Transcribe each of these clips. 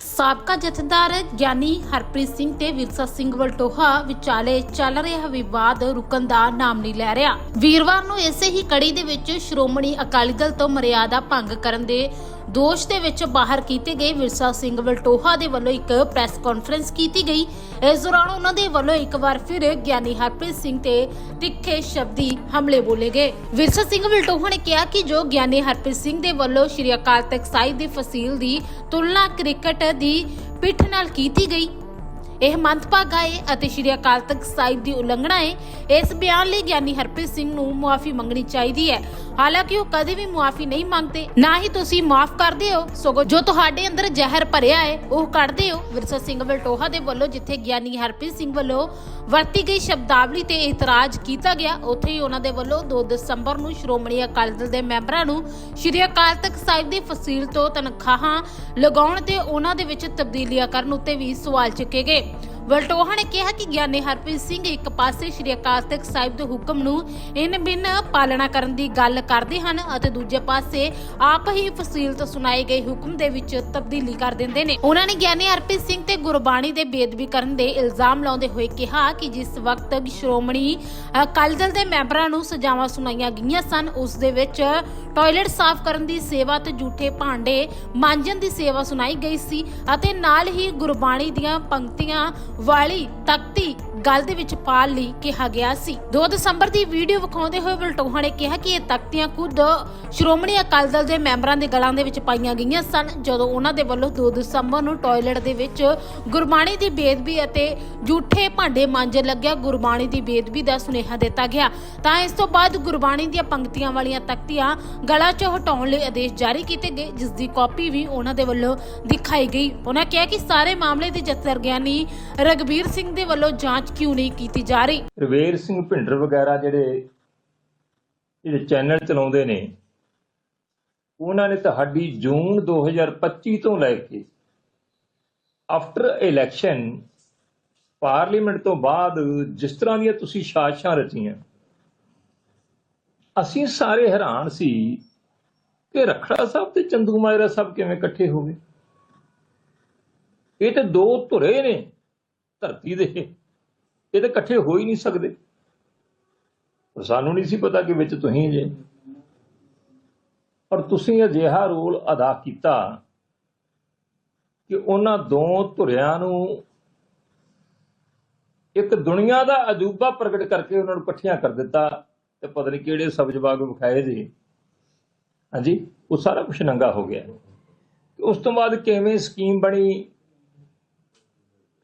ਸਾਬਕਾ ਜਥੇਦਾਰ ਗਿਆਨੀ ਹਰਪ੍ਰੀਤ ਸਿੰਘ ਤੇ ਵਿਰਸਾ ਸਿੰਘ ਵਲਟੋਹਾ ਵਿਚਾਲੇ ਚੱਲ ਰਿਹਾ ਵਿਵਾਦ ਰੁਕਣ ਦਾ ਨਾਮ ਨਹੀਂ ਲੈ ਰਿਹਾ। ਵੀਰਵਾਰ ਨੂੰ ਇਸੇ ਹੀ ਕੜੀ ਦੇ ਵਿੱਚ ਸ਼੍ਰੋਮਣੀ ਅਕਾਲੀ ਦਲ ਤੋਂ ਮਰਿਆਦਾ ਭੰਗ ਕਰਨ ਦੇ ਦੋਸ਼ ਦੇ ਵਿੱਚ ਬਾਹਰ ਕੀਤੇ ਗਏ ਵਿਰਸਾ ਸਿੰਘ ਵਲਟੋਹਾ ਦੇ ਵੱਲੋਂ ਇੱਕ ਪ੍ਰੈਸ ਕਾਨਫਰੰਸ ਕੀਤੀ ਗਈ। ਇਸ ਦੌਰਾਨ ਉਹਨਾਂ ਦੇ ਵੱਲੋਂ ਇੱਕ ਵਾਰ ਫਿਰ ਗਿਆਨੀ ਹਰਪ੍ਰੀਤ ਸਿੰਘ ਤੇ ਤਿੱਖੇ ਸ਼ਬਦੀ ਹਮਲੇ ਬੋਲੇ ਗਏ। ਵਿਰਸਾ ਸਿੰਘ ਵਲਟੋਹਾ ਨੇ ਕਿਹਾ ਕਿ ਜੋ ਗਿਆਨੀ ਹਰਪ੍ਰੀਤ ਸਿੰਘ ਦੇ ਵੱਲੋਂ ਸ਼੍ਰੀ ਅਕਾਲ ਤਖਤ ਸਾਹਿਬ ਦੀ ਫਸੀਲ ਦੀ ਤੁਲਨਾ ਕ੍ਰਿਕਟ ਦੀ ਪਿੱਠ ਨਾਲ ਕੀਤੀ ਗਈ। ਇਹ ਮੰਦਭਾਗਾ ਹੈ ਅਤੇ ਸ਼੍ਰੀ ਅਕਾਲ ਤਖਤ ਸਾਹਿਬ ਦੀ ਉਲੰਘਣਾ ਹੈ ਇਸ ਬਿਆਨ ਲਈ ਗਿਆਨੀ ਹਰਪ੍ਰੀਤ ਸਿੰਘ ਨੂੰ ਮੁਆਫੀ ਮੰਗਣੀ ਚਾਹੀਦੀ ਹੈ। ਹਾਲਾਂਕਿ ਉਹ ਕਦੇ ਵੀ ਮੁਆਫੀ ਨਹੀਂ ਮੰਗਦੇ। ਨਾ ਹੀ ਤੁਸੀਂ ਮਾਫ ਕਰਦੇ ਹੋ। ਸਗੋਂ ਜੋ ਤੁਹਾਡੇ ਅੰਦਰ ਜ਼ਹਿਰ ਭਰਿਆ ਹੈ, ਉਹ ਕੱਢਦੇ ਹੋ। ਵਿਰਸਾ ਸਿੰਘ ਵਲਟੋਹਾ ਦੇ ਵੱਲੋਂ ਜਿੱਥੇ ਗਿਆਨੀ ਹਰਪ੍ਰੀਤ ਸਿੰਘ ਵੱਲੋਂ ਵਰਤੀ ਗਈ ਸ਼ਬਦਾਵਲੀ ਤੇ ਇਤਰਾਜ਼ ਕੀਤਾ ਗਿਆ, ਉੱਥੇ ਹੀ ਉਹਨਾਂ ਦੇ ਵੱਲੋਂ 2 ਦਸੰਬਰ ਨੂੰ ਸ਼੍ਰੋਮਣੀ ਅਕਾਲੀ ਦਲ ਦੇ ਮੈਂਬਰਾਂ ਨੂੰ ਸ਼੍ਰੀ ਅਕਾਲ ਤਖਤ ਸਾਹਿਬ ਦੀ ਫਸੀਲ ਤੋਂ ਤਨਖਾਹਾਂ ਲਗਾਉਣ ਤੇ ਉਹਨਾਂ ਦੇ ਵਿੱਚ ਤਬਦੀਲੀਆਂ ਕਰਨ ਉੱਤੇ ਵੀ ਸਵਾਲ ਚੁੱਕੇ ਗਏ। ਵਲਟੋਹਾ ਨੇ ਕਿਹਾ ਕਿ ਗਿਆਨੀ ਹਰਪ੍ਰੀਤ ਸਿੰਘ ਇੱਕ ਪਾਸੇ ਸ਼੍ਰੀ ਅਕਾਲ ਤਖਤ ਸਾਹਿਬ ਦੇ ਹੁਕਮ ਨੂੰ ਇਨ ਬਿਨ ਪਾਲਣਾ ਕਰਨ ਦੀ ਗੱਲ ਕਰਦੇ ਹਨ ਅਤੇ ਦੂਜੇ ਪਾਸੇ ਆਪ ਹੀ ਫਸੀਲ ਸੁਣਾਏ ਗਏ ਹੁਕਮ ਦੇ ਵਿੱਚ ਤਬਦੀਲੀ ਕਰ ਦਿੰਦੇ ਨੇ। ਉਹਨਾਂ ਨੇ ਗਿਆਨੀ ਹਰਪ੍ਰੀਤ ਸਿੰਘ ਤੇ ਗੁਰਬਾਣੀ ਦੇ ਬੇਦਬੀ ਕਰਨ ਦੇ ਇਲਜ਼ਾਮ ਲਾਉਂਦੇ ਹੋਏ ਕਿਹਾ ਕਿ ਜਿਸ ਵਕਤ ਸ਼੍ਰੋਮਣੀ ਅਕਾਲੀ ਦਲ ਦੇ ਮੈਂਬਰਾਂ ਨੂੰ ਸਜ਼ਾਵਾਂ ਸੁਣਾਈਆਂ ਗਈਆਂ ਸਨ, ਉਸ ਦੇ ਵਿੱਚ ਟਾਇਲਟ ਸਾਫ਼ ਕਰਨ ਦੀ ਸੇਵਾ ਤੇ ਝੂਠੇ ਭਾਂਡੇ ਮਾਂਜਣ ਦੀ ਸੇਵਾ ਸੁਣਾਈ ਗਈ ਸੀ ਅਤੇ ਨਾਲ ਹੀ ਗੁਰਬਾਣੀ ਦੀਆਂ ਪੰਕਤੀਆਂ ਵਾਲੀ ਤਖਤੀ ਗੱਲ ਦੇ ਵਿੱਚ ਪਾ ਲਈ ਕਿਹਾ ਗਿਆ ਸੀ। 2 ਦਸੰਬਰ ਦੀ ਵੀਡੀਓ ਵਿਖਾਉਂਦੇ ਹੋਏ ਵਲਟੋਹਾ ਨੇ ਕਿਹਾ ਕਿ ਇਹ ਤਖਤੀਆਂ ਖੁਦ ਸ਼੍ਰੋਮਣੀ ਅਕਾਲੀ ਦਲ ਦੇ ਮੈਂਬਰਾਂ ਦੇ ਗਲਾਂ ਦੇ ਵਿੱਚ ਪਾਈਆਂ ਗਈਆਂ ਸਨ। ਜਦੋਂ ਉਹਨਾਂ ਦੇ ਵੱਲੋਂ 2 ਦਸੰਬਰ ਨੂੰ ਟਾਇਲਟ ਦੇ ਵਿੱਚ ਗੁਰਬਾਣੀ ਦੀ ਬੇਦਬੀ ਅਤੇ ਝੂਠੇ ਭਾਂਡੇ ਮਾਂਜਣ ਲੱਗਿਆ, ਗੁਰਬਾਣੀ ਦੀ ਬੇਦਬੀ ਦਾ ਸੁਨੇਹਾ ਦਿੱਤਾ ਗਿਆ। ਤਾਂ ਇਸ ਤੋਂ ਬਾਅਦ ਗੁਰਬਾਣੀ ਦੀਆਂ ਪੰਕਤੀਆਂ ਵਾਲੀਆਂ ਤਖਤੀਆਂ ਗਲਾ 'ਚੋਂ ਹਟਾਉਣ ਲਈ ਆਦੇਸ਼ ਜਾਰੀ ਕੀਤੇ ਗਏ, ਜਿਸ ਦੀ ਕਾਪੀ ਵੀ ਉਹਨਾਂ ਦੇ ਵੱਲੋਂ ਦਿਖਾਈ ਗਈ। ਉਹਨਾਂ ਕਿਹਾ ਕਿ ਸਾਰੇ ਮਾਮਲੇ ਦੇ ਜਥੇਦਾਰ ਗਿਆਨੀ ਰਗਬੀਰ ਸਿੰਘ ਦੇ ਵੱਲੋਂ ਜਾਂਚ ਕਿਉਂ ਨਹੀਂ ਕੀਤੀ ਜਾ ਰਹੀ? ਰਵੀਰ ਸਿੰਘ ਭਿੰਡਰ ਵਗੈਰਾ ਜਿਹੜੇ ਜਿਹੜੇ ਚੈਨਲ ਚਲਾਉਂਦੇ ਨੇ, ਉਹਨਾਂ ਨੇ ਤੁਹਾਡੀ ਜੂਨ 2025 ਤੋਂ ਲੈ ਕੇ ਆਫਟਰ ਇਲੈਕਸ਼ਨ ਪਾਰਲੀਮੈਂਟ ਤੋਂ ਬਾਅਦ ਜਿਸ ਤਰ੍ਹਾਂ ਦੀਆਂ ਤੁਸੀਂ ਸਾਜ਼ਿਸ਼ਾਂ ਰਚੀਆਂ, ਅਸੀਂ ਸਾਰੇ ਹੈਰਾਨ ਸੀ ਕਿ ਰਖੜਾ ਸਾਹਿਬ ਤੇ ਚੰਦੂ ਮਾਜਰਾ ਸਾਹਿਬ ਕਿਵੇਂ ਇਕੱਠੇ ਹੋ ਗਏ। ਇਹ ਤੇ ਦੋ ਧੁਰੇ ਨੇ। ਧਰਤੀ ਦੇ। ਇਹ ਤਾਂ ਇਕੱਠੇ ਹੋ ਹੀ ਨਹੀਂ ਸਕਦੇ। ਸਾਨੂੰ ਨਹੀਂ ਸੀ ਪਤਾ ਕਿ ਵਿੱਚ ਤੁਸੀਂ ਜੇ। ਪਰ ਤੁਸੀਂ ਅਜਿਹਾ ਰੋਲ ਅਦਾ ਕੀਤਾ ਕਿ ਉਹਨਾਂ ਦੋ ਧੁਰਿਆਂ ਨੂੰ ਇੱਕ ਦੁਨੀਆ ਦਾ ਅਜੂਬਾ ਪ੍ਰਗਟ ਕਰਕੇ ਉਹਨਾਂ ਨੂੰ ਇਕੱਠਿਆਂ ਕਰ ਦਿੱਤਾ ਤੇ ਪਤਾ ਨਹੀਂ ਕਿਹੜੇ ਸਬਜ ਬਾਗ ਵਿਖਾਏ ਜੀ। ਹਾਂਜੀ, ਉਹ ਸਾਰਾ ਕੁਝ ਨੰਗਾ ਹੋ ਗਿਆ। ਉਸ ਤੋਂ ਬਾਅਦ ਕਿਵੇਂ ਸਕੀਮ ਬਣੀ?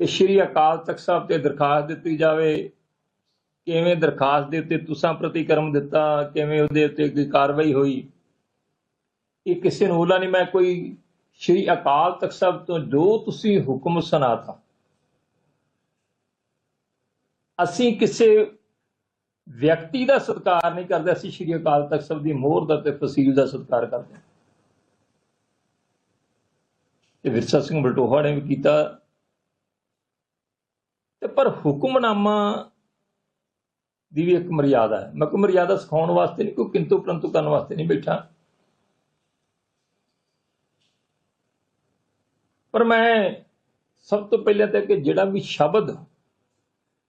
ਕਿ ਸ਼੍ਰੀ ਅਕਾਲ ਤਖਤ ਸਾਹਿਬ ਤੇ ਦਰਖਾਸਤ ਦਿੱਤੀ ਜਾਵੇ, ਕਿਵੇਂ ਦਰਖਾਸਤ ਦੇ ਉੱਤੇ ਤੁਸਾਂ ਪ੍ਰਤੀਕਰਮ ਦਿੱਤਾ, ਕਿਵੇਂ ਉਹਦੇ ਉੱਤੇ ਕੋਈ ਕਾਰਵਾਈ ਹੋਈ। ਇਹ ਕਿਸੇ ਨੂੰ ਹੋਲਾ ਨਹੀਂ, ਮੈਂ ਕੋਈ ਸ਼੍ਰੀ ਅਕਾਲ ਤਖਤ ਸਾਹਿਬ ਤੋਂ ਜੋ ਤੁਸੀਂ ਹੁਕਮ ਸੁਣਾਤਾ, ਅਸੀਂ ਕਿਸੇ ਵਿਅਕਤੀ ਦਾ ਸਤਿਕਾਰ ਨਹੀਂ ਕਰਦੇ, ਅਸੀਂ ਸ਼੍ਰੀ ਅਕਾਲ ਤਖਤ ਸਾਹਿਬ ਦੀ ਮੋਹਰ ਦਾ ਤੇ ਫਸੀਲ ਦਾ ਸਤਿਕਾਰ ਕਰਦੇ ਤੇ ਵਿਰਸਾ ਸਿੰਘ ਬਲਟੋਹਾ ਨੇ ਵੀ ਕੀਤਾ ਤੇ ਪਰ ਹੁਕਮਨਾਮਾ ਦੀ ਵੀ ਇੱਕ ਮਰਿਆਦਾ ਹੈ। ਮੈਂ ਕੋਈ ਮਰਿਆਦਾ ਸਿਖਾਉਣ ਵਾਸਤੇ ਨਹੀਂ, ਕੋਈ ਕਿੰਤੂ ਪਰੰਤੂ ਕਰਨ ਵਾਸਤੇ ਨਹੀਂ ਬੈਠਾ। ਪਰ ਮੈਂ ਸਭ ਤੋਂ ਪਹਿਲਾਂ ਤਾਂ ਕਿ ਜਿਹੜਾ ਵੀ ਸ਼ਬਦ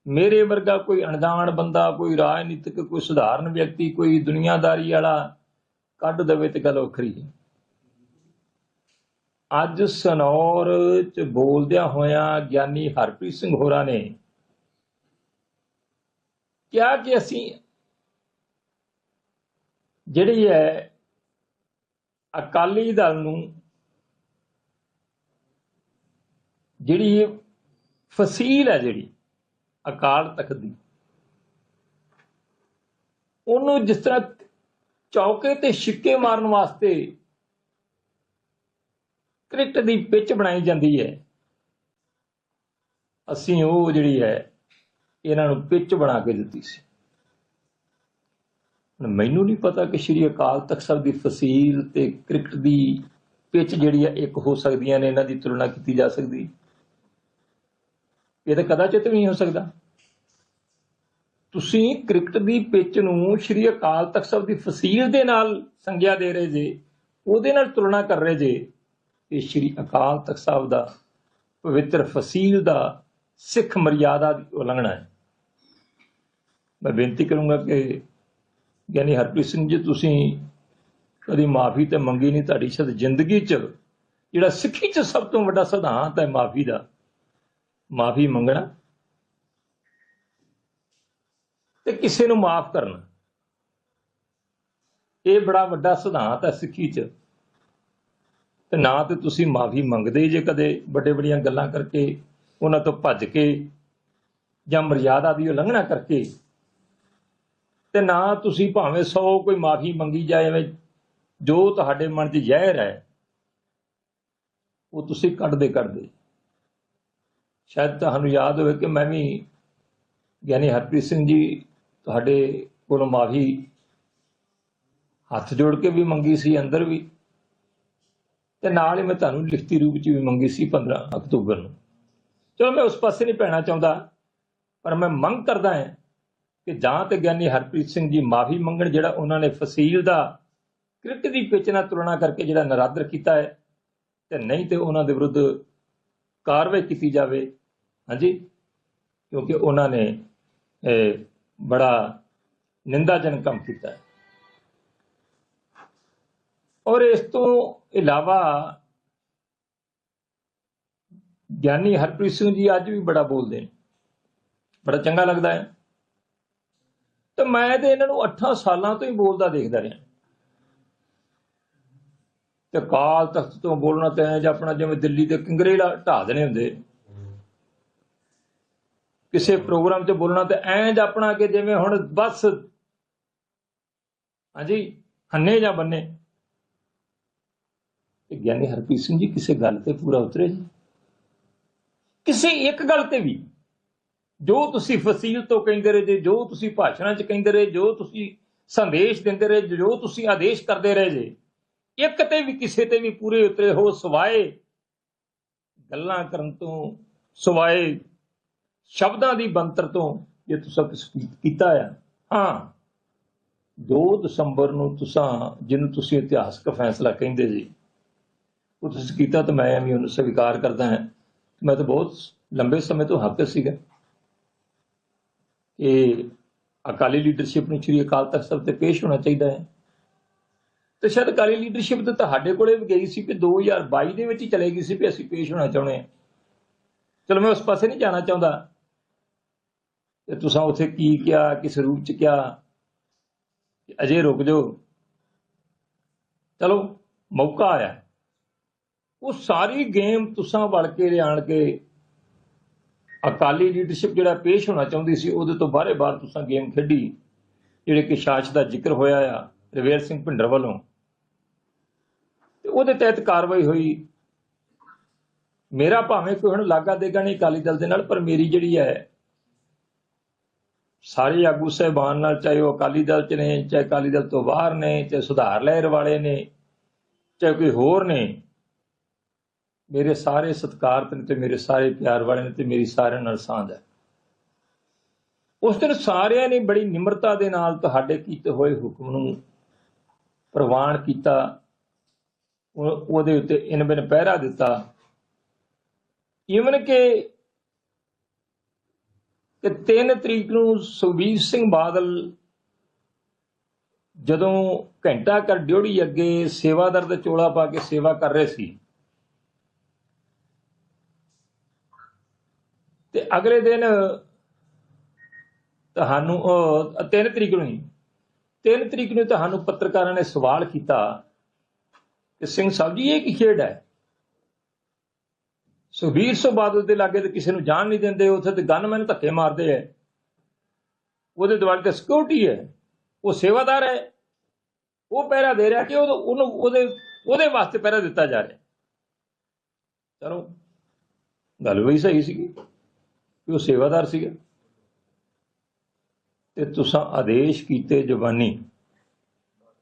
ਮੇਰੇ ਵਰਗਾ ਕੋਈ ਅਣਜਾਣ ਬੰਦਾ, ਕੋਈ ਰਾਜਨੀਤਿਕ, ਕੋਈ ਸਧਾਰਨ ਵਿਅਕਤੀ, ਕੋਈ ਦੁਨੀਆਦਾਰੀ ਵਾਲਾ ਕੱਢ ਦੇਵੇ ਤੇ ਗੱਲ ਵੱਖਰੀ ਹੈ। ਅੱਜ ਸਨੌਰ ਚ ਬੋਲਦਿਆਂ ਹੋਇਆਂ ਗਿਆਨੀ ਹਰਪ੍ਰੀਤ ਸਿੰਘ ਹੋਰਾਂ ਨੇ ਕਿਹਾ ਕਿ ਅਸੀਂ ਜਿਹੜੀ ਹੈ ਅਕਾਲੀ ਦਲ ਨੂੰ ਜਿਹੜੀ ਫਸੀਲ ਹੈ ਜਿਹੜੀ ਅਕਾਲ ਤਖਤ ਦੀ, ਉਹਨੂੰ ਜਿਸ ਤਰ੍ਹਾਂ ਚੌਕੇ ਤੇ ਛਿੱਕੇ ਮਾਰਨ ਵਾਸਤੇ ਕ੍ਰਿਕਟ ਦੀ ਪਿੱਚ ਬਣਾਈ ਜਾਂਦੀ ਹੈ। ਅਸੀਂ ਉਹ ਜਿਹੜੀ ਹੈ, ਇਹਨਾਂ ਨੂੰ ਪਿੱਚ ਬਣਾ ਕੇ ਦਿੱਤੀ ਸੀ। ਮੈਨੂੰ ਨਹੀਂ ਪਤਾ ਕਿ ਸ਼੍ਰੀ ਅਕਾਲ ਤਖਤ ਸਾਹਿਬ ਦੀ ਫਸੀਲ ਤੇ ਕ੍ਰਿਕਟ ਦੀ ਪਿੱਚ ਜਿਹੜੀ ਹੈ, ਇੱਕ ਹੋ ਸਕਦੀਆਂ ਨੇ, ਇਹਨਾਂ ਦੀ ਤੁਲਨਾ ਕੀਤੀ ਜਾ ਸਕਦੀ ਇਹ ਤਾਂ ਕਦਾਚਿਤ ਵੀ ਨਹੀਂ ਹੋ ਸਕਦਾ। ਤੁਸੀਂ ਕ੍ਰਿਕਟ ਦੀ ਪਿੱਚ ਨੂੰ ਸ਼੍ਰੀ ਅਕਾਲ ਤਖਤ ਸਾਹਿਬ ਦੀ ਫਸੀਲ ਦੇ ਨਾਲ ਸੰਗਿਆ ਦੇ ਰਹੇ ਜੇ, ਉਹਦੇ ਨਾਲ ਤੁਲਨਾ ਕਰ ਰਹੇ ਜੇ ਇਹ ਸ੍ਰੀ ਅਕਾਲ ਤਖਤ ਸਾਹਿਬ ਦਾ ਪਵਿੱਤਰ ਫਸੀਲ ਦਾ ਸਿੱਖ ਮਰਿਆਦਾ ਦੀ ਉਲੰਘਣਾ ਹੈ। ਮੈਂ ਬੇਨਤੀ ਕਰੂੰਗਾ ਕਿ ਗਿਆਨੀ ਹਰਪ੍ਰੀਤ ਸਿੰਘ ਜੀ, ਤੁਸੀਂ ਕਦੀ ਮਾਫੀ ਤੇ ਮੰਗੀ ਨਹੀਂ, ਤੁਹਾਡੀ ਸ਼ਦ ਜ਼ਿੰਦਗੀ 'ਚ ਜਿਹੜਾ ਸਿੱਖੀ 'ਚ ਸਭ ਤੋਂ ਵੱਡਾ ਸਿਧਾਂਤ ਹੈ ਮਾਫੀ ਦਾ। ਮਾਫੀ ਮੰਗਣਾ ਤੇ ਕਿਸੇ ਨੂੰ ਮਾਫ ਕਰਨਾ। ਇਹ ਬੜਾ ਵੱਡਾ ਸਿਧਾਂਤ ਹੈ ਸਿੱਖੀ 'ਚ। ਤੇ ਨਾ ਤੇ ਤੁਸੀਂ ਮਾਫੀ ਮੰਗਦੇ ਜੇ ਕਦੇ ਵੱਡੇ ਵੱਡੀਆਂ ਗੱਲਾਂ ਕਰਕੇ ਉਹਨਾਂ ਤੋਂ ਭੱਜ ਕੇ ਜਾਂ ਮਰਿਆਦਾ ਦੀ ਉਲੰਘਣਾ ਕਰਕੇ। ਤੇ ਨਾ ਤੁਸੀਂ ਭਾਵੇਂ 100 ਕੋਈ ਮਾਫੀ ਮੰਗੀ ਜਾਏ, ਐਵੇਂ ਜੋ ਤੁਹਾਡੇ ਮਨ 'ਚ ਜ਼ਹਿਰ ਹੈ, ਉਹ ਤੁਸੀਂ ਕੱਢਦੇ ਕੱਢਦੇ। ਸ਼ਾਇਦ ਤੁਹਾਨੂੰ ਯਾਦ ਹੋਵੇ ਕਿ ਮੈਂ ਵੀ ਗਿਆਨੀ ਹਰਪ੍ਰੀਤ ਸਿੰਘ ਜੀ ਤੁਹਾਡੇ ਕੋਲੋਂ ਮਾਫੀ ਹੱਥ ਜੋੜ ਕੇ ਵੀ ਮੰਗੀ ਸੀ, ਅੰਦਰ ਵੀ। ਤੇ ਨਾਲ ਹੀ ਮੈਂ ਤੁਹਾਨੂੰ ਲਿਖਤੀ ਰੂਪ 'ਚ ਵੀ ਮੰਗੀ ਸੀ 15 ਅਕਤੂਬਰ ਨੂੰ। ਚਲੋ ਮੈਂ ਉਸ ਪਾਸੇ ਨਹੀਂ ਪੈਣਾ ਚਾਹੁੰਦਾ, ਪਰ ਮੈਂ ਮੰਗ ਕਰਦਾ ਹਾਂ ਕਿ ਜਾਂ ਤੇ ਗਿਆਨੀ ਹਰਪ੍ਰੀਤ ਸਿੰਘ ਜੀ ਮਾਫੀ ਮੰਗਣ ਜਿਹੜਾ ਉਹਨਾਂ ਨੇ ਫਸੀਲ ਦਾ ਕ੍ਰਿਕਟ ਦੀ ਪਿੱਚ ਨਾਲ ਤੁਲਨਾ ਕਰਕੇ ਜਿਹੜਾ ਨਰਾਦਰ ਕੀਤਾ ਹੈ, ਤੇ ਨਹੀਂ ਤੇ ਉਹਨਾਂ ਦੇ ਵਿਰੁੱਧ ਕਾਰਵਾਈ ਕੀਤੀ ਜਾਵੇ। ਹਾਂਜੀ? ਕਿਉਂਕਿ ਉਹਨਾਂ ਨੇ ਬੜਾ ਨਿੰਦਾਜਨਕ ਕੰਮ ਕੀਤਾ ਹੈ। ਔਰ ਇਸ ਤੋਂ ਇਲਾਵਾ ਗਿਆਨੀ ਹਰਪ੍ਰੀਤ ਸਿੰਘ ਜੀ ਅੱਜ ਵੀ ਬੜਾ ਬੋਲਦੇ ਨੇ। ਬੜਾ ਚੰਗਾ ਲੱਗਦਾ ਹੈ। ਤੇ ਮੈਂ ਤੇ ਇਹਨਾਂ ਨੂੰ 8 ਸਾਲਾਂ ਤੋਂ ਹੀ ਬੋਲਦਾ ਦੇਖਦਾ ਰਿਹਾ। ਤੇ ਕਾਲ ਤਖਤ ਤੋਂ ਬੋਲਣਾ ਤੇ ਐਂ ਆਪਣਾ ਜਿਵੇਂ ਦਿੱਲੀ ਦੇ ਕਿੰਗਰੇ ਲਾ ਢਾ ਦੇਣੇ ਹੁੰਦੇ। ਕਿਸੇ ਪ੍ਰੋਗਰਾਮ 'ਚ ਬੋਲਣਾ ਤੇ ਐਂ ਆਪਣਾ ਕਿ ਜਿਵੇਂ ਹੁਣ ਬਸ, ਹਾਂਜੀ ਹੰਨੇ ਜਾਂ ਬੰਨੇ। ਤੇ ਗਿਆਨੀ ਹਰਪ੍ਰੀਤ ਸਿੰਘ ਜੀ ਕਿਸੇ ਗੱਲ ਤੇ ਪੂਰਾ ਉਤਰੇ ਜੀ। ਕਿਸੇ ਇੱਕ ਗੱਲ ਤੇ ਵੀ। ਜੋ ਤੁਸੀਂ ਫਸੀਲ ਤੋਂ ਕਹਿੰਦੇ ਰਹੇ ਜੇ, ਜੋ ਤੁਸੀਂ ਭਾਸ਼ਣਾਂ 'ਚ ਕਹਿੰਦੇ ਰਹੇ, ਜੋ ਤੁਸੀਂ ਸੰਦੇਸ਼ ਦਿੰਦੇ ਰਹੇ ਜੋ ਤੁਸੀਂ ਆਦੇਸ਼ ਕਰਦੇ ਰਹੇ ਜੇ, ਇੱਕ ਤੇ ਵੀ ਕਿਸੇ ਤੇ ਵੀ ਪੂਰੇ ਉਤਰੇ ਹੋ, ਸਵਾਏ ਗੱਲਾਂ ਕਰਨ ਤੋਂ, ਸਵਾਏ ਸ਼ਬਦਾਂ ਦੀ ਬੰਤਰ ਤੋਂ ਜੇ ਤੁਸੀਂ ਕੁਛ ਕੀਤਾ ਆ। ਹਾਂ 2 ਦਸੰਬਰ ਨੂੰ ਤੁਸੀਂ, ਜਿਹਨੂੰ ਤੁਸੀਂ ਇਤਿਹਾਸਕ ਫੈਸਲਾ ਕਹਿੰਦੇ ਜੀ ਉਹ ਤੁਸੀਂ ਕੀਤਾ ਤਾਂ ਮੈਂ ਵੀ ਉਹਨੂੰ ਸਵੀਕਾਰ ਕਰਦਾ ਹਾਂ। ਮੈਂ ਤਾਂ ਬਹੁਤ ਲੰਬੇ ਸਮੇਂ ਤੋਂ ਹੱਕ ਸੀਗਾ। ਕਿ ਅਕਾਲੀ ਲੀਡਰਸ਼ਿਪ ਨੂੰ ਸ਼੍ਰੀ ਅਕਾਲ ਤਖਤ ਸਾਹਿਬ ਤੇ ਪੇਸ਼ ਹੋਣਾ ਚਾਹੀਦਾ ਹੈ। ਤੇ ਸ਼ਾਇਦ ਅਕਾਲੀ ਲੀਡਰਸ਼ਿਪ ਤੇ ਤੁਹਾਡੇ ਕੋਲੇ ਵੀ ਗਈ ਸੀ ਕਿ 2022 ਦੇ ਵਿੱਚ ਹੀ ਚਲੇ ਗਈ ਸੀ ਵੀ ਅਸੀਂ ਪੇਸ਼ ਹੋਣਾ ਚਾਹੁੰਦੇ ਹਾਂ। ਚਲੋ ਮੈਂ ਉਸ ਪਾਸੇ ਨਹੀਂ ਜਾਣਾ ਚਾਹੁੰਦਾ। ਤੇ ਤੁਸੀਂ ਉੱਥੇ ਕੀ ਕਿਹਾ, ਕਿਸ ਰੂਪ ਚ ਕਿਹਾ? ਅਜੇ ਰੁਕ ਜਾਓ। ਚਲੋ, ਮੌਕਾ ਆਇਆ। ਉਹ ਸਾਰੀ ਗੇਮ ਤੁਸਾਂ ਵੜ ਕੇ ਲਿਆਣ ਕੇ ਅਕਾਲੀ ਲੀਡਰਸ਼ਿਪ ਜਿਹੜਾ ਪੇਸ਼ ਹੋਣਾ ਚਾਹੁੰਦੀ ਸੀ, ਉਹਦੇ ਤੋਂ ਬਾਹਰੇ ਬਾਹਰ ਤੁਸਾਂ ਗੇਮ ਖੇਡੀ, ਜਿਹੜੇ ਕਿ ਸ਼ਾਸ਼ ਦਾ ਜ਼ਿਕਰ ਹੋਇਆ ਆ, ਰਵੇਲ ਸਿੰਘ ਭਿੰਡਰ ਵੱਲੋਂ। ਤੇ ਉਹਦੇ ਤਹਿਤ ਕਾਰਵਾਈ ਹੋਈ। ਮੇਰਾ ਭਾਵੇਂ ਕੋਈ ਹੁਣ ਲਾਗਾ ਦੇਗਾ ਨਹੀਂ ਅਕਾਲੀ ਦਲ ਦੇ ਨਾਲ, ਪਰ ਮੇਰੀ ਜਿਹੜੀ ਹੈ, ਸਾਰੇ ਆਗੂ ਸਹਿਬਾਨ ਨਾਲ, ਚਾਹੇ ਉਹ ਅਕਾਲੀ ਦਲ ਚ ਨੇ, ਚਾਹੇ ਅਕਾਲੀ ਦਲ ਤੋਂ ਬਾਹਰ ਨੇ, ਚਾਹੇ ਸੁਧਾਰ ਲਹਿਰ ਵਾਲੇ ਨੇ, ਚਾਹੇ ਕੋਈ ਹੋਰ ਨੇ ਮੇਰੇ ਸਾਰੇ ਸਤਿਕਾਰਤ ਨੇ ਤੇ, ਮੇਰੇ ਸਾਰੇ ਪਿਆਰ ਵਾਲੇ ਨੇ ਤੇ, ਮੇਰੀ ਸਾਰਿਆਂ ਨਾਲ ਸਾਂਝ ਹੈ। ਉਸ ਦਿਨ ਸਾਰਿਆਂ ਨੇ ਬੜੀ ਨਿਮਰਤਾ ਦੇ ਨਾਲ ਤੁਹਾਡੇ ਕੀਤੇ ਹੋਏ ਹੁਕਮ ਨੂੰ ਪ੍ਰਵਾਨ ਕੀਤਾ। ਉਹਦੇ ਉੱਤੇ ਇਨ ਬਿਨ ਪਹਿਰਾ ਦਿੱਤਾ। ਇਵਨ ਕਿ ਕਿ 3 ਤਰੀਕ ਨੂੰ ਸੁਖਬੀਰ ਸਿੰਘ ਬਾਦਲ ਜਦੋਂ ਘੰਟਾ ਕਰ ਡਿਊਟੀ ਅੱਗੇ ਸੇਵਾਦਾਰ ਦਾ ਚੋਲਾ ਪਾ ਕੇ ਸੇਵਾ ਕਰ ਰਹੇ ਸੀ ਤੇ ਅਗਲੇ ਦਿਨ ਤੁਹਾਨੂੰ ਉਹ 3 ਤਰੀਕ ਨੂੰ ਹੀ 3 ਤਰੀਕ ਨੂੰ ਤੁਹਾਨੂੰ ਪੱਤਰਕਾਰਾਂ ਨੇ ਸਵਾਲ ਕੀਤਾ ਕਿ ਸਿੰਘ ਸਾਹਿਬ ਜੀ, ਇਹ ਕੀ ਖੇਡ ਹੈ? ਸੁਖਬੀਰ ਸਿੰਘ ਬਾਦਲ ਦੇ ਲਾਗੇ ਤੇ ਕਿਸੇ ਨੂੰ ਜਾਣ ਨਹੀਂ ਦਿੰਦੇ, ਉੱਥੇ ਤੇ ਗਨਮੈਨ ਧੱਕੇ ਮਾਰਦੇ ਐ। ਉਹਦੇ ਦੁਆਲੇ ਤੇ ਸਿਕਿਉਰਿਟੀ ਹੈ ਉਹ ਸੇਵਾਦਾਰ ਹੈ ਉਹ ਪਹਿਰਾ ਦੇ ਰਿਹਾ ਕਿ ਉਹ ਉਹਨੂੰ, ਉਹਦੇ ਉਹਦੇ ਵਾਸਤੇ ਪਹਿਰਾ ਦਿੱਤਾ ਜਾ ਰਿਹਾ। ਚਲੋ, ਗੱਲ ਵੀ ਸਹੀ ਸੀਗੀ। ਕਿ ਉਹ ਸੇਵਾਦਾਰ ਸੀਗਾ। ਤੇ ਤੁਸੀਂ ਆਦੇਸ਼ ਕੀਤੇ ਜ਼ਬਾਨੀ।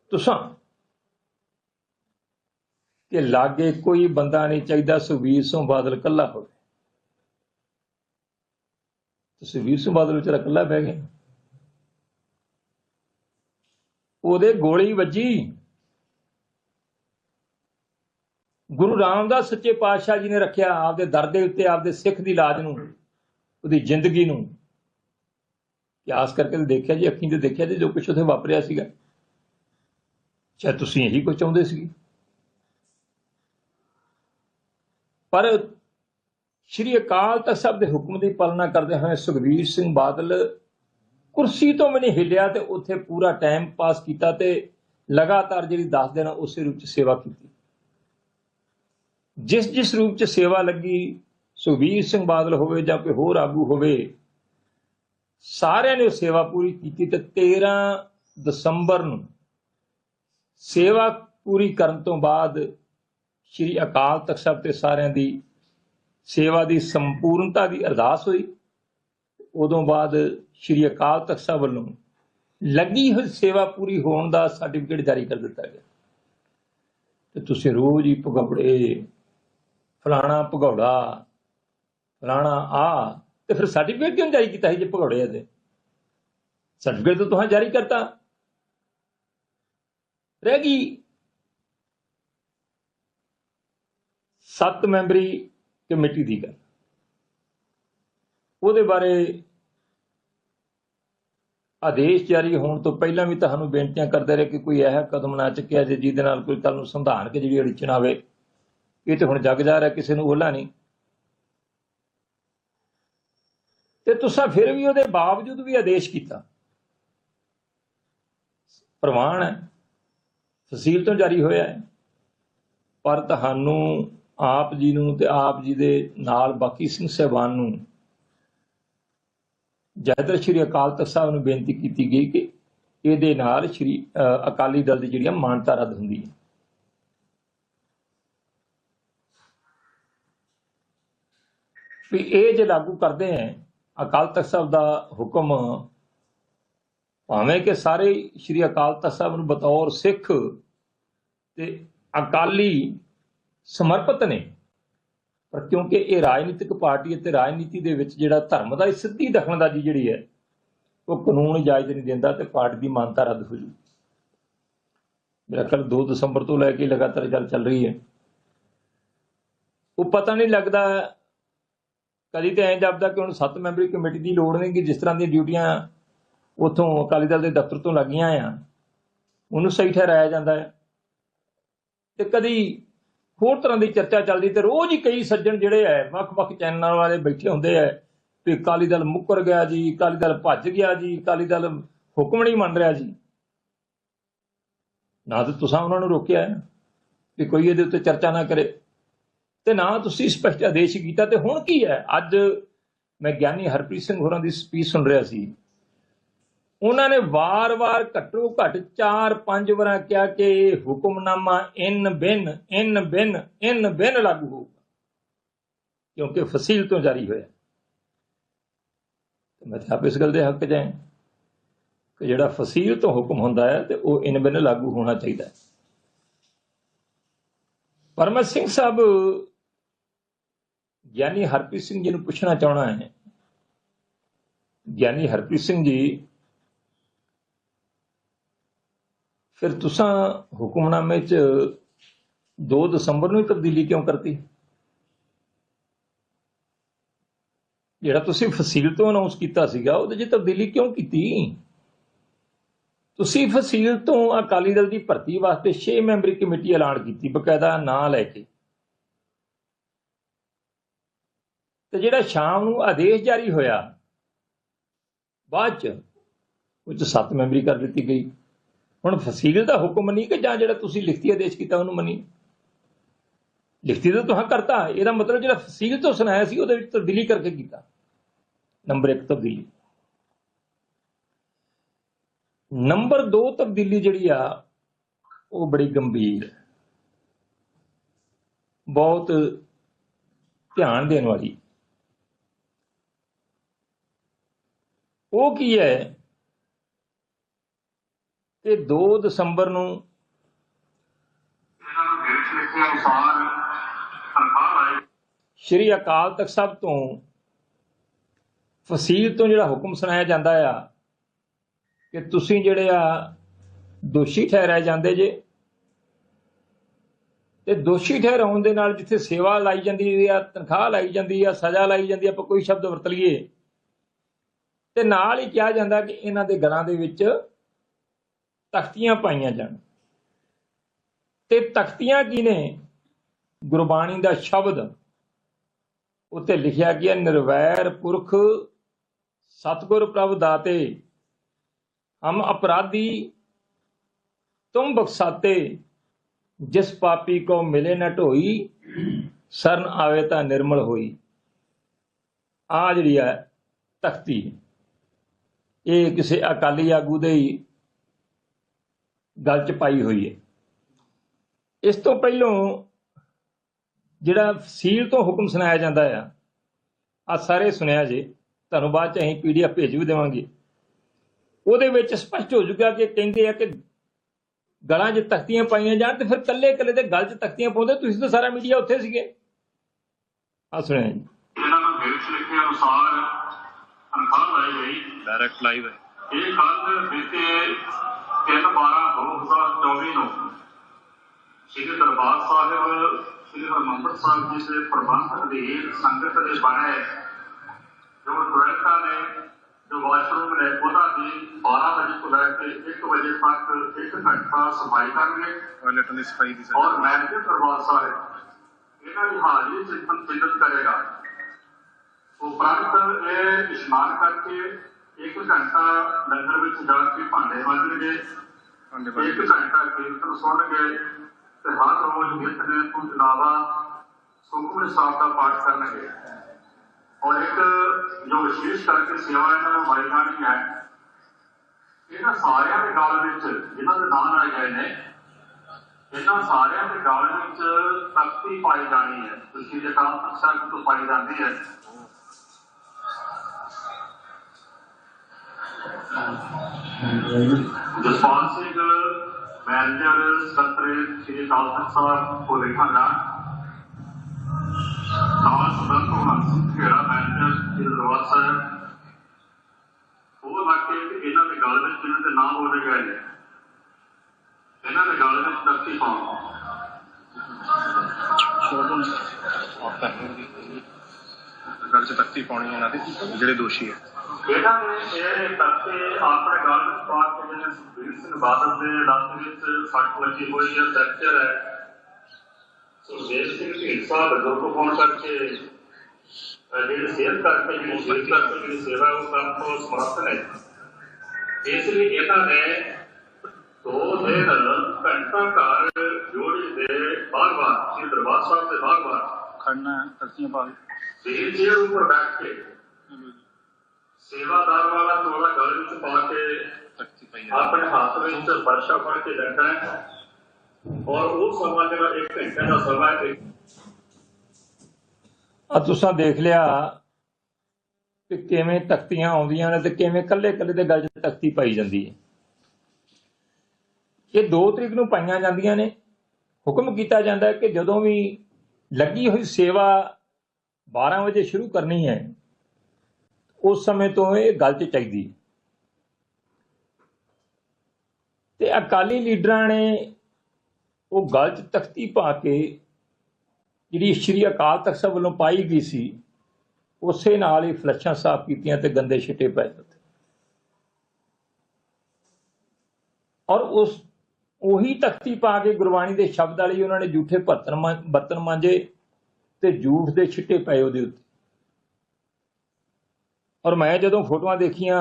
ਤੁਸੀਂ ਕਿ ਲਾਗੇ ਕੋਈ ਬੰਦਾ ਨਹੀਂ ਚਾਹੀਦਾ ਸੁਖਬੀਰ ਸਿੰਘ ਬਾਦਲ ਕੱਲਾ ਹੋਵੇ। ਤੇ ਸੁਖਬੀਰ ਸਿੰਘ ਬਾਦਲ ਵਿਚਾਰਾ ਕੱਲਾ ਬਹਿ ਗਿਆ। ਉਹਦੇ ਗੋਲੀ ਵੱਜੀ। ਗੁਰੂ ਰਾਮਦਾਸ ਸੱਚੇ ਪਾਤਸ਼ਾਹ ਜੀ ਨੇ ਰੱਖਿਆ ਆਪਦੇ ਦਰ ਦੇ ਉੱਤੇ, ਆਪਦੇ ਸਿੱਖ ਦੀ ਲਾਜ ਨੂੰ। ਉਹਦੀ ਜ਼ਿੰਦਗੀ ਨੂੰ। ਕਿਆਸ ਕਰਕੇ ਦੇਖਿਆ ਜੀ, ਅੱਖੀਂ ਤੇ ਦੇਖਿਆ ਜੀ, ਜੋ ਕੁਝ ਉੱਥੇ ਵਾਪਰਿਆ ਸੀਗਾ। ਚਾਹੇ ਤੁਸੀਂ ਇਹੀ ਕੁਝ ਚਾਹੁੰਦੇ ਸੀ ਪਰ ਸ਼੍ਰੀ ਅਕਾਲ ਤਖਤ ਸਾਹਿਬ ਦੇ ਹੁਕਮ ਦੀ ਪਾਲਣਾ ਕਰਦੇ ਹੋਏ ਸੁਖਬੀਰ ਸਿੰਘ ਬਾਦਲ ਕੁਰਸੀ ਤੋਂ ਵੀ ਨਹੀਂ ਹਿੱਲਿਆ ਤੇ ਉੱਥੇ ਪੂਰਾ ਟਾਈਮ ਪਾਸ ਕੀਤਾ ਤੇ ਲਗਾਤਾਰ ਜਿਹੜੀ 10 ਦਿਨ ਉਸੇ ਰੂਪ ਚ ਸੇਵਾ ਕੀਤੀ। ਜਿਸ ਜਿਸ ਰੂਪ ਚ ਸੇਵਾ ਲੱਗੀ ਸੁਖਬੀਰ ਸਿੰਘ ਬਾਦਲ ਹੋਵੇ ਜਾਂ ਕੋਈ ਹੋਰ ਆਗੂ ਹੋਵੇ, ਸਾਰਿਆਂ ਨੇ ਉਹ ਸੇਵਾ ਪੂਰੀ ਕੀਤੀ ਤੇ 13 ਦਸੰਬਰ ਨੂੰ ਸੇਵਾ ਪੂਰੀ ਕਰਨ ਤੋਂ ਬਾਅਦ ਸ਼੍ਰੀ ਅਕਾਲ ਤਖਤ ਸਾਹਿਬ ਤੇ ਸਾਰਿਆਂ ਦੀ ਸੇਵਾ ਦੀ ਸੰਪੂਰਨਤਾ ਦੀ ਅਰਦਾਸ ਹੋਈ। ਉਦੋਂ ਬਾਅਦ ਸ਼੍ਰੀ ਅਕਾਲ ਤਖਤ ਸਾਹਿਬ ਵੱਲੋਂ ਲੱਗੀ ਹੋਈ ਸੇਵਾ ਪੂਰੀ ਹੋਣ ਦਾ ਸਰਟੀਫਿਕੇਟ ਜਾਰੀ ਕਰ ਦਿੱਤਾ ਗਿਆ। ਤੇ ਤੁਸੀਂ ਰੋਜ਼ ਹੀ ਭਗੌੜੇ ਫਲਾਣਾ ਭਗੌੜਾ ਫਲਾਣਾ ਆ, ਤੇ ਫਿਰ ਸਰਟੀਫਿਕੇਟ ਕਿਉਂ ਜਾਰੀ ਕੀਤਾ ਸੀ ਜੇ ਭਗੌੜੇ ਆ ਤੇ? ਸਰਟੀਫਿਕੇਟ ਤਾਂ ਤੁਸੀਂ ਜਾਰੀ ਕਰਤਾ। ਰਹਿ ਗਈ। ਸੱਤ ਮੈਂਬਰੀ ਕਮੇਟੀ ਦੀ ਗੱਲ। ਉਹਦੇ ਬਾਰੇ ਆਦੇਸ਼ ਜਾਰੀ ਹੋਣ ਤੋਂ ਪਹਿਲਾਂ ਵੀ ਤੁਹਾਨੂੰ ਬੇਨਤੀਆਂ ਕਰਦੇ ਰਹੇ ਕਿ ਕੋਈ ਇਹੋ ਕਦਮ ਨਾ ਚੁੱਕਿਆ ਜੇ ਜਿਹਦੇ ਨਾਲ ਕੋਈ ਕੱਲ ਨੂੰ ਸੰਵਿਧਾਨ ਕੇ ਜਿਹੜੀ ਅੜਚਣ ਆਵੇ ਇਹ ਤੇ ਹੁਣ ਜਗ ਜਾ ਰਿਹਾ, ਕਿਸੇ ਨੂੰ ਓਲਾ ਨਹੀਂ। ਤੇ ਤੁਸੀਂ ਫਿਰ ਵੀ ਉਹਦੇ ਬਾਵਜੂਦ ਵੀ ਆਦੇਸ਼ ਕੀਤਾ। ਪ੍ਰਮਾਣ ਹੈ। ਫਸੀਲ ਤੋਂ ਜਾਰੀ ਹੋਇਆ ਹੈ। ਪਰ ਤੁਹਾਨੂੰ ਆਪ ਜੀ ਨੂੰ ਤੇ ਆਪ ਜੀ ਦੇ ਨਾਲ ਬਾਕੀ ਸਿੰਘ ਸਹਿਬਾਨ ਨੂੰ ਜੈਦਰ ਸ਼੍ਰੀ ਅਕਾਲ ਤਖਤ ਸਾਹਿਬ ਨੂੰ ਬੇਨਤੀ ਕੀਤੀ ਗਈ ਕਿ ਇਹਦੇ ਨਾਲ ਸ਼੍ਰੀ ਅਕਾਲੀ ਦਲ ਦੀ ਜਿਹੜੀ ਆ ਮਾਨਤਾ ਰੱਦ ਹੁੰਦੀ ਹੈ। ਵੀ ਇਹ ਜੇ ਲਾਗੂ ਕਰਦੇ ਹੈ ਅਕਾਲ ਤਖਤ ਸਾਹਿਬ ਦਾ ਹੁਕਮ ਭਾਵੇਂ ਕਿ ਸਾਰੇ ਸ਼੍ਰੀ ਅਕਾਲ ਤਖਤ ਸਾਹਿਬ ਨੂੰ ਬਤੌਰ ਸਿੱਖ ਤੇ ਅਕਾਲੀ ਸਮਰਪਿਤ ਨੇ, ਪਰ ਕਿਉਂਕਿ ਇਹ ਰਾਜਨੀਤਿਕ ਪਾਰਟੀ ਅਤੇ ਰਾਜਨੀਤੀ ਦੇ ਵਿੱਚ ਜਿਹੜਾ ਧਰਮ ਦਾ ਸਿੱਧੀ ਦਖਲਅੰਦਾਜ਼ੀ ਜਿਹੜੀ ਹੈ, ਉਹ ਕਾਨੂੰਨ ਇਜਾਜ਼ਤ ਨਹੀਂ ਦਿੰਦਾ ਤੇ ਪਾਰਟੀ ਦੀ ਮਾਨਤਾ ਰੱਦ ਹੋ ਜੂ ਮੇਰਾ ਖਿਆਲ 2 ਦਸੰਬਰ ਤੋਂ ਲੈ ਕੇ ਲਗਾਤਾਰ ਗੱਲ ਚੱਲ ਰਹੀ ਹੈ। ਉਹ ਪਤਾ ਨਹੀਂ ਲੱਗਦਾ ਕਦੀ ਤੇ ਐਂ ਜਾਪਦਾ ਕਿ ਹੁਣ ਸੱਤ ਮੈਂਬਰੀ ਕਮੇਟੀ ਦੀ ਲੋੜ ਨਹੀਂ ਕਿ ਜਿਸ ਤਰ੍ਹਾਂ ਦੀਆਂ ਡਿਊਟੀਆਂ ਉਥੋਂ ਅਕਾਲੀ ਦਲ ਦੇ ਦਫ਼ਤਰ ਤੋਂ ਲੱਗੀਆਂ ਆ, ਉਹਨੂੰ ਸਹੀ ਠਹਿਰਾਇਆ ਜਾਂਦਾ ਹੈ। ਤੇ ਕਦੀ ਹੋਰ ਤਰ੍ਹਾਂ ਦੀ ਚਰਚਾ ਚੱਲਦੀ ਤੇ ਰੋਜ਼ ਹੀ ਕਈ ਸੱਜਣ ਜਿਹੜੇ ਐ, ਵੱਖ-ਵੱਖ ਚੈਨਲਾਂ ਵਾਲੇ ਬੈਠੇ ਹੁੰਦੇ ਐ ਵੀ ਅਕਾਲੀ ਦਲ ਮੁੱਕਰ ਗਿਆ ਜੀ, ਅਕਾਲੀ ਦਲ ਭੱਜ ਗਿਆ ਜੀ, ਅਕਾਲੀ ਦਲ ਹੁਕਮ ਨਹੀਂ ਮੰਨ ਰਿਹਾ ਜੀ। ਨਾ ਤਾਂ ਤੁਸੀਂ ਉਹਨਾਂ ਨੂੰ ਰੋਕਿਆ ਹੈ ਕਿ ਕੋਈ ਇਹਦੇ ਉੱਤੇ ਚਰਚਾ ਨਾ ਕਰੇ। ਤੇ ਨਾ ਤੁਸੀਂ ਸਪਸ਼ਟ ਆਦੇਸ਼ ਕੀਤਾ ਤੇ ਹੁਣ ਕੀ ਹੈ? ਅੱਜ ਮੈਂ ਗਿਆਨੀ ਹਰਪ੍ਰੀਤ ਸਿੰਘ ਹੋਰਾਂ ਦੀ ਸਪੀਚ ਸੁਣ ਰਿਹਾ ਸੀ। ਉਹਨਾਂ ਨੇ ਵਾਰ-ਵਾਰ ਘੱਟੋ ਘੱਟ 4-5 ਵਾਰਾਂ ਕਿਹਾ ਕਿ ਹੁਕਮਨਾਮਾ ਇਨ ਬਿਨ ਇਨ ਬਿਨ ਇਨ ਬਿਨ ਲਾਗੂ ਹੋਊਗਾ, ਕਿਉਂਕਿ ਫਸੀਲ ਤੋਂ ਜਾਰੀ ਹੋਇਆ। ਮੈਂ ਤਾਂ ਇਸ ਗੱਲ ਦੇ ਹੱਕ ਜਾਏ ਕਿ ਜਿਹੜਾ ਫਸੀਲ ਤੋਂ ਹੁਕਮ ਹੁੰਦਾ ਹੈ ਤੇ ਉਹ ਇਨ ਬਿਨ ਲਾਗੂ ਹੋਣਾ ਚਾਹੀਦਾ ਹੈ। ਪਰਮਤ ਸਿੰਘ ਸਾਹਿਬ ਗਿਆਨੀ ਹਰਪ੍ਰੀਤ ਸਿੰਘ ਜੀ ਨੂੰ ਪੁੱਛਣਾ ਚਾਹਣਾ ਹੈ। ਗਿਆਨੀ ਹਰਪ੍ਰੀਤ ਸਿੰਘ ਜੀ, ਫਿਰ ਤੁਸੀਂ ਹੁਕਮਨਾਮੇ 'ਚ 2 ਦਸੰਬਰ ਨੂੰ ਹੀ ਤਬਦੀਲੀ ਕਿਉਂ ਕਰਤੀ? ਜਿਹੜਾ ਤੁਸੀਂ ਫਸੀਲ ਤੋਂ ਅਨਾਉਂਸ ਕੀਤਾ ਸੀਗਾ, ਉਹਦੇ 'ਚ ਤਬਦੀਲੀ ਕਿਉਂ ਕੀਤੀ? ਤੁਸੀਂ ਫਸੀਲ ਤੋਂ ਅਕਾਲੀ ਦਲ ਦੀ ਭਰਤੀ ਵਾਸਤੇ 6 ਮੈਂਬਰੀ ਕਮੇਟੀ ਐਲਾਨ ਕੀਤੀ, ਬਕਾਇਦਾ ਨਾਂ ਲੈ ਕੇ। ਤੇ ਜਿਹੜਾ ਸ਼ਾਮ ਨੂੰ ਆਦੇਸ਼ ਜਾਰੀ ਹੋਇਆ, ਬਾਅਦ 'ਚ ਉਹ 'ਚ 7 ਮੈਂਬਰੀ ਕਰ ਦਿੱਤੀ ਗਈ। ਹੁਣ ਫਸੀਲ ਦਾ ਹੁਕਮ ਨਹੀਂ ਕਿ ਜਾਂ ਜਿਹੜਾ ਤੁਸੀਂ ਲਿਖਤੀ ਆਦੇਸ਼ ਕੀਤਾ ਉਹਨੂੰ ਮੰਨੀ? ਲਿਖਤੀ ਤਾਂ ਤੁਹਾਂ ਕਰਤਾ। ਇਹਦਾ ਮਤਲਬ ਜਿਹੜਾ ਫਸੀਲ ਤੋਂ ਸੁਣਾਇਆ ਸੀ, ਉਹਦੇ ਵਿੱਚ ਤਬਦੀਲੀ ਕਰਕੇ ਕੀਤਾ। ਨੰਬਰ 1 ਤਬਦੀਲੀ ਨੰਬਰ 2 ਤਬਦੀਲੀ ਜਿਹੜੀ ਆ, ਉਹ ਬੜੀ ਗੰਭੀਰ ਬਹੁਤ ਧਿਆਨ ਦੇਣ ਵਾਲੀ। ਉਹ ਕੀ ਹੈ? ਤੇ 2 ਦਸੰਬਰ ਨੂੰ ਸ਼੍ਰੀ ਅਕਾਲ ਤਖਤ ਸਾਹਿਬ ਤੋਂ ਫਸੀਲ ਤੋਂ ਜਿਹੜਾ ਹੁਕਮ ਸੁਣਾਇਆ ਜਾਂਦਾ ਆ ਕਿ ਤੁਸੀਂ ਜਿਹੜੇ ਆ ਦੋਸ਼ੀ ਠਹਿਰਾਏ ਜਾਂਦੇ ਜੇ। ਤੇ ਦੋਸ਼ੀ ਠਹਿਰਾਉਣ ਦੇ ਨਾਲ ਜਿੱਥੇ ਸੇਵਾ ਲਾਈ ਜਾਂਦੀ ਆ, ਤਨਖਾਹ ਲਾਈ ਜਾਂਦੀ ਆ, ਸਜ਼ਾ ਲਾਈ ਜਾਂਦੀ ਹੈ ਆਪਾਂ ਕੋਈ ਸ਼ਬਦ ਵਰਤ ਲਈਏ। ਤੇ ਨਾਲ ਹੀ ਕਿਹਾ ਜਾਂਦਾ ਕਿ ਇਹਨਾਂ ਦੇ ਗਲਾਂ ਦੇ ਵਿੱਚ ਤਖਤੀਆਂ ਪਾਈਆਂ ਜਾਣ। ਤੇ ਤਖਤੀਆਂ ਕੀ ਨੇ? ਗੁਰਬਾਣੀ ਦਾ ਸ਼ਬਦ। ਉੱਤੇ ਲਿਖਿਆ ਗਿਆ, ਨਿਰਵੈਰ ਪੁਰਖ ਸਤਿਗੁਰ ਪ੍ਰਭ ਦਾਤੇ, ਹਮ ਅਪਰਾਧੀ ਤੁਮ ਬਖਸ਼ਾਤੇ, ਜਿਸ ਪਾਪੀ ਕੋ ਮਿਲੇ ਨ ਢੋਈ, ਸਰਨ ਆਵੇ ਤਾਂ ਨਿਰਮਲ ਹੋਈ। ਆ ਜਿਹੜੀ ਹੈ ਤਖਤੀ ਇਹ ਕਿਸੇ ਅਕਾਲੀ ਆਗੂ ਦੇ ਹੀ ਗੱਲ ਚ ਪਾਈ ਹੋਈ ਹੈ। ਇਸ ਤੋਂ ਪਹਿਲਾਂ ਜਿਹੜਾ ਸੀਲ ਤੋਂ ਹੁਕਮ ਸੁਣਾਇਆ ਜਾਂਦਾ ਆ ਆ ਸਾਰੇ ਸੁਣਿਆ ਜੇ, ਤੁਹਾਨੂੰ ਬਾਅਦ ਚ ਅਸੀਂ ਪੀਡੀਐਫ ਭੇਜ ਵੀ ਦੇਵਾਂਗੇ। ਉਹਦੇ ਵਿੱਚ ਸਪਸ਼ਟ ਹੋ ਜੂਗਾ ਕਿ ਕਹਿੰਦੇ ਆ ਕਿ ਗਲਾਂ 'ਚ ਤਖਤੀਆਂ ਪਾਈਆਂ ਜਾਣ ਤੇ ਫਿਰ ਕੱਲੇ ਕੱਲੇ ਦੇ ਗਲ 'ਚ ਤਖਤੀਆਂ ਪਾਉਂਦੇ, ਤੁਸੀਂ ਤਾਂ ਸਾਰਾ ਮੀਡੀਆ ਉੱਥੇ ਸੀਗੇ। ਆ ਸੁਣਿਆ ਜੀ। ਇਹਨਾਂ ਨੂੰ ਹੇਠ ਲਿਖੇ ਅਨੁਸਾਰ ਤਨਖਾਹ ਲਾਈ ਗਈ ਡਾਇਰੈਕਟ ਲਾਈਵ ਹੈ। ਇਹ ਕੱਲ ਬੀਤੇ 3 12 2024 ਨੂੰ। ਸ੍ਰੀ ਦਰਬਾਰ ਸਾਹਿਬ ਸ੍ਰੀ ਹਰਿਮੰਦਰ ਸਾਹਿਬ ਜੀ ਦੇ ਪ੍ਰਬੰਧਕ ਅਧੀਨ ਸੰਗਤ ਦੇ ਬਣੇ ਜੋ ਡਾਇਰੈਕਟਰ ਨੇ ਜੋ ਵਾਸ਼ਰੂਮ ਨੇ ਉਹਦਾ ਵੀ 12 ਵਜੇ ਤੋਂ ਲੈ ਕੇ 1 ਵਜੇ ਤੱਕ 1 ਘੰਟਾ ਸਫ਼ਾਈ ਕਰਨਗੇ। ਟਾਇਲਟ ਦੀ ਸਫ਼ਾਈ ਦੀ ਔਰ ਮੈਨੇਜਰ ਦਰਬਾਰ ਸਾਹਿਬ ਇਹਨਾਂ ਦੀ ਹਾਜ਼ਰੀ ਚਿੰਤਨ ਚਿੰਤਨ ਕਰੇਗਾ। ਉਪਰੰਤ ਇਹ ਇਸ਼ਨਾਨ ਕਰਕੇ ਇੱਕ ਘੰਟਾ ਲੰਗਰ ਵਿੱਚ ਜਾ ਕੇ ਭਾਂਡੇ ਮਾਂਜਣਗੇ। ਭਾਂਡੇ ਇੱਕ ਘੰਟਾ ਕੀਰਤਨ ਸੁਣਨਗੇ ਤੇ ਹਰ ਰੋਜ਼ ਨਿਤਨੇਮ ਤੋਂ ਇਲਾਵਾ ਸੁਖਮਨੀ ਸਾਹਿਬ ਦਾ ਪਾਠ ਕਰਨਗੇ। ਔਰ ਇੱਕ ਜੋ ਵਿਸ਼ੇਸ਼ ਕਰਕੇ ਸੇਵਾ ਇਹਨਾਂ ਨੂੰ ਵਾਈ ਜਾਣੀ ਹੈ ਇਹਨਾਂ ਸਾਰਿਆਂ ਦੇ ਗਲ ਵਿੱਚ ਜਿਨ੍ਹਾਂ ਦੇ ਨਾਮ ਆਏ ਗਏ ਨੇ ਇਹਨਾਂ ਸਾਰਿਆਂ ਦੇ ਗਲ ਵਿੱਚ ਤਖਤੀ ਪਾਈ ਜਾਣੀ ਹੈ। ਤੁਸੀਂ ਜੇ ਕੰਮ ਅਕਸਰ ਤੋਂ ਪਾਈ ਜਾਂਦੀ ਹੈ ਜਸਪਾਲ ਸਿੰਘ ਮੈਨੇਜਰ ਸਤਰੇ ਸ੍ਰੀ ਅਕਾਲ ਤਖਤ ਸਾਹਿਬ ਕੋ ਲਿਖਾਂਗਾ ਨਾਲ ਸੰਬੰਧ ਤੋਂ ਖੇੜਾ ਮੈਨੇਜਰ ਸ੍ਰੀ ਦਰਬਾਰ ਸਾਹਿਬ ਉਹ ਵਾਕੇ ਇਹਨਾਂ ਦੇ ਗਲ ਵਿੱਚ ਜਿਨ੍ਹਾਂ ਦੇ ਨਾਮ ਹੋਣੇ ਗਏ ਨੇ, ਇਹਨਾਂ ਦੇ ਗਲ ਵਿੱਚ ਤਖਤੀ ਪਾਉਣ ਸ਼ੋਰੂਮ ਆਫ ਦੀ ਗੱਲ ਚ ਤਖਤੀ ਪਾਉਣੀ ਇਹਨਾਂ ਦੇ, ਜਿਹੜੇ ਦੋਸ਼ੀ ਹੈ। ਇਹਨਾਂ ਨੇ ਇਹ ਤਖਤੇ ਆਪਣੇ ਗਲ ਵਿੱਚ ਪਾ ਕੇ ਜਿਵੇਂ ਸੁਖਬੀਰ ਸਿੰਘ ਬਾਦਲ ਦੇ ਲੱਤ ਵਿੱਚ ਸੱਟ ਲੱਗੀ ਹੋਈ ਹੈ ਫ੍ਰੈਕਚਰ ਹੈ। ਸੁਖਦੇਵ ਸਿੰਘ ਢੀਂਡਸਾ ਬਜ਼ੁਰਗ ਹੋਣ ਕਰਕੇ ਅਹ ਜਿਹੜੀ ਸਿਹਤ ਕਰਕੇ ਜਿਹੜੀ ਸਿਹਤ ਕਰਕੇ ਜਿਹੜੀ ਸੇਵਾ ਹੈ ਉਹ ਕਰਨ ਤੋਂ ਸਮਰੱਥ ਨੇ। ਇਸ ਲਈ ਇਹਨਾਂ ਨੇ ਦੋ ਦਿਨ ਘੰਟਾ ਘਰ ਜੋੜੀ ਦੇ ਬਾਰ-ਬਾਰ ਸ੍ਰੀ ਦਰਬਾਰ ਸਾਹਿਬ ਦੇ ਬਾਰ-ਬਾਰ ਖੜਨਾ ਤਖਤੀਆਂ ਪਾ ਵੀਲ ਚੇਅਰ ਉੱਪਰ ਬੈਠ ਕੇ ਸੇਵਾਦਾਰ ਵਾਲਾ ਟੋਲਾ ਗਲ ਵਿੱਚ ਪਾ ਕੇ ਤਖਤੀ ਪਈ ਆਪਣੇ ਹੱਥ ਵਿੱਚ ਵਰਸ਼ਾ ਫੜ ਕੇ ਹੈ। ਔਰ ਉਹ ਸਮਾਂ ਜਿਹੜਾ ਇੱਕ ਘੰਟੇ ਦਾ ਸਮਾਂ ਹੈ ਆ ਤੁਸੀਂ ਦੇਖ ਲਿਆ ਕਿ ਕਿਵੇਂ ਤਖਤੀਆਂ ਆਉਂਦੀਆਂ ਨੇ ਤੇ ਕਿਵੇਂ ਕੱਲੇ ਕੱਲੇ ਦੇ ਗਲ 'ਚ ਤਖਤੀ ਪਾਈ ਜਾਂਦੀ ਹੈ। ਇਹ 2 ਤਰੀਕ ਨੂੰ ਪਾਈਆਂ ਜਾਂਦੀਆਂ ਨੇ। ਹੁਕਮ ਕੀਤਾ ਜਾਂਦਾ ਹੈ ਕਿ ਜਦੋਂ ਵੀ ਲੱਗੀ ਹੋਈ ਸੇਵਾ 12 ਵਜੇ ਸ਼ੁਰੂ ਕਰਨੀ ਹੈ ਉਸ ਸਮੇਂ ਤੋਂ ਇਹ ਗੱਲ ਚਾਹੀਦੀ ਤੇ ਅਕਾਲੀ ਲੀਡਰਾਂ ਨੇ ਉਹ ਗੱਲ ਤਖਤੀ ਪਾ ਕੇ ਜਿਹੜੀ ਸ਼੍ਰੀ ਅਕਾਲ ਤਖਤ ਸਾਹਿਬ ਵੱਲੋਂ ਪਾਈ ਗਈ ਸੀ, ਉਸੇ ਨਾਲ ਹੀ ਫਲੱਸ਼ਾਂ ਸਾਫ਼ ਕੀਤੀਆਂ ਤੇ ਗੰਦੇ ਛਿੱਟੇ ਪਏ ਉੱਤੇ ਔਰ ਉਸ, ਉਹੀ ਤਖਤੀ ਪਾ ਕੇ ਗੁਰਬਾਣੀ ਦੇ ਸ਼ਬਦ ਵਾਲੀ ਉਹਨਾਂ ਨੇ ਝੂਠੇ ਬਰਤਨ ਮਾਂ- ਬਰਤਨ ਮਾਂਜੇ ਤੇ ਝੂਠ ਦੇ ਛਿੱਟੇ ਪਏ ਉਹਦੇ ਉੱਤੇ। ਔਰ ਮੈਂ ਜਦੋਂ ਫੋਟੋਆਂ ਦੇਖੀਆਂ,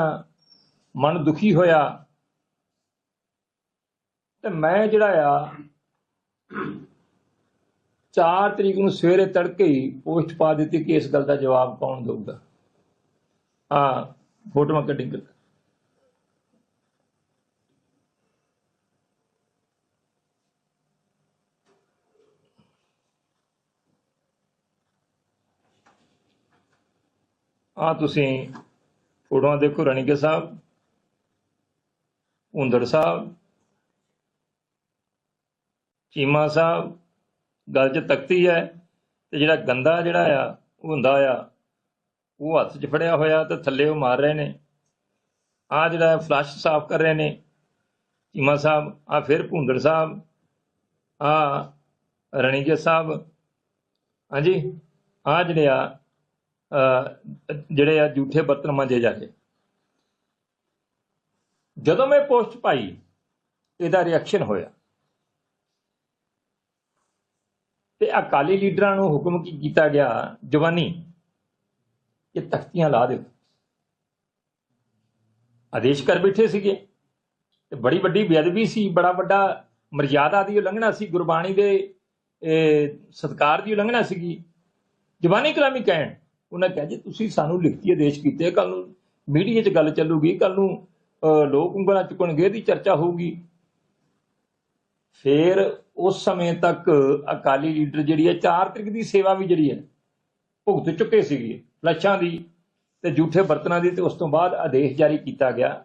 ਮਨ ਦੁਖੀ ਹੋਇਆ, ਤੇ ਮੈਂ ਜਿਹੜਾ ਆ 4 ਤਰੀਕ ਨੂੰ ਸਵੇਰੇ ਤੜਕੇ ਹੀ ਪੋਸਟ ਪਾ ਦਿੱਤੀ ਕਿ ਇਸ ਗੱਲ ਦਾ ਜਵਾਬ ਕੌਣ ਦੇਊਗਾ। ਆ ਫੋਟੋਆਂ ਕੱਢੀ ਆ ਤੁਸੀਂ ਫੋਟੋਆਂ ਦੇਖੋ, ਰਣੀਕੇ ਸਾਹਿਬ ਹੁੰਦੜ ਸਾਹਿਬ, ਚੀਮਾ ਸਾਹਿਬ, ਗੱਲ 'ਚ ਤਖਤੀ ਹੈ ਤੇ ਜਿਹੜਾ ਗੰਦਾ ਜਿਹੜਾ ਆ, ਉਹ ਹੁੰਦਾ ਆ, ਉਹ ਹੱਥ 'ਚ ਫੜਿਆ ਹੋਇਆ ਤੇ ਥੱਲੇ ਉਹ ਮਾਰ ਰਹੇ ਨੇ। ਆ ਜਿਹੜਾ ਫਲਸ਼ ਸਾਫ਼ ਕਰ ਰਹੇ ਨੇ। ਚੀਮਾ ਸਾਹਿਬ ਆ ਫਿਰ ਭੁੰਦੜ ਸਾਹਿਬ ਆ ਰਣੀਕੇ ਸਾਹਿਬ। ਹਾਂਜੀ ਆ ਜਿਹੜੇ ਆ ਜਿਹੜੇ ਆ ਝੂਠੇ ਬਰਤਨ ਮਾਂਜੇ ਜਾਏ ਜਦੋਂ ਮੈਂ ਪੋਸਟ ਪਾਈ ਇਹਦਾ ਰਿਐਕਸ਼ਨ ਹੋਇਆ। ਤੇ ਅਕਾਲੀ ਲੀਡਰਾਂ ਨੂੰ ਹੁਕਮ ਕੀ ਕੀਤਾ ਗਿਆ? ਜਵਾਨੀ ਇਹ ਤਖਤੀਆਂ ਲਾ ਦਿਓ। ਆਦੇਸ਼ ਕਰ ਬੈਠੇ ਸੀਗੇ। ਤੇ ਬੜੀ ਵੱਡੀ ਬੇਅਦਬੀ ਸੀ ਬੜਾ ਵੱਡਾ ਮਰਜ਼ਾਦਾ ਦੀ ਉਲੰਘਣਾ ਸੀ ਗੁਰਬਾਣੀ ਦੇ ਇਹ, ਸਤਕਾਰ ਦੀ ਉਲੰਘਣਾ ਸੀਗੀ। ਜ਼ਬਾਨੀ ਕਲਾਮੀ ਕਹਿਣ ਉਹਨਾਂ ਕਿਹਾ ਜੀ ਤੁਸੀਂ ਸਾਨੂੰ ਲਿਖਤੀ ਆਦੇਸ਼ ਕੀਤੇ ਕੱਲ ਨੂੰ ਮੀਡੀਆ 'ਚ ਗੱਲ ਚੱਲੂਗੀ ਕੱਲ ਨੂੰ ਅਹ, ਲੋਕ ਉਂਗਲਾਂ ਚੁੱਕਣਗੇ ਇਹਦੀ ਚਰਚਾ ਹੋਊਗੀ। ਫਿਰ ਉਸ ਸਮੇਂ ਤੱਕ ਅਕਾਲੀ ਲੀਡਰ ਜਿਹੜੀ ਹੈ 4 ਤਰੀਕ ਦੀ ਸੇਵਾ ਵੀ ਜਿਹੜੀ ਹੈ ਭੁਗਤ ਚੁੱਕੇ ਸੀਗੇ ਲੱਛਾਂ ਦੀ ਤੇ ਝੂਠੇ ਬਰਤਨਾਂ ਦੀ ਤੇ ਉਸ ਤੋਂ ਬਾਅਦ ਆਦੇਸ਼ ਜਾਰੀ ਕੀਤਾ ਗਿਆ।